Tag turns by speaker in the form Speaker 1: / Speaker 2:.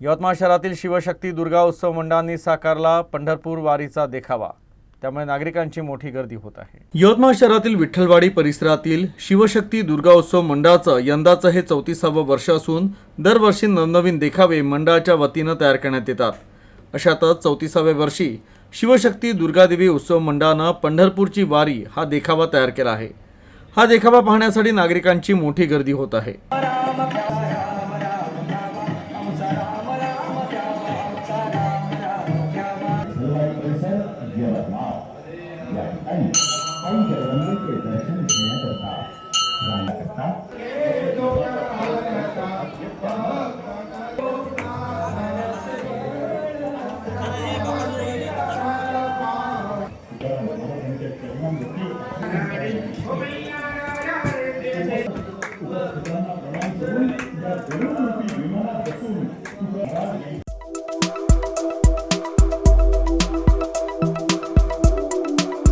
Speaker 1: यवतमाळ शहरातील शिवशक्ती दुर्गा उत्सव मंडळांनी साकारला पंढरपूर वारीचा देखावा. त्यामुळे नागरिकांची मोठी गर्दी होत आहे. यवतमाळ शहरातील विठ्ठलवाडी परिसरातील शिवशक्ती दुर्गा उत्सव मंडळाचं यंदाचं हे चौतीसावं वर्ष असून दरवर्षी नवनवीन देखावे मंडळाच्या वतीनं तयार करण्यात येतात. अशातच चौतीसाव्या वर्षी शिवशक्ती दुर्गादेवी उत्सव मंडळानं पंढरपूरची वारी हा देखावा तयार केला आहे. हा देखावा पाहण्यासाठी नागरिकांची मोठी गर्दी होत आहे.
Speaker 2: में बदलाव या अन्य कई जगरंगे के दर्शन किया करता राजा करता विमान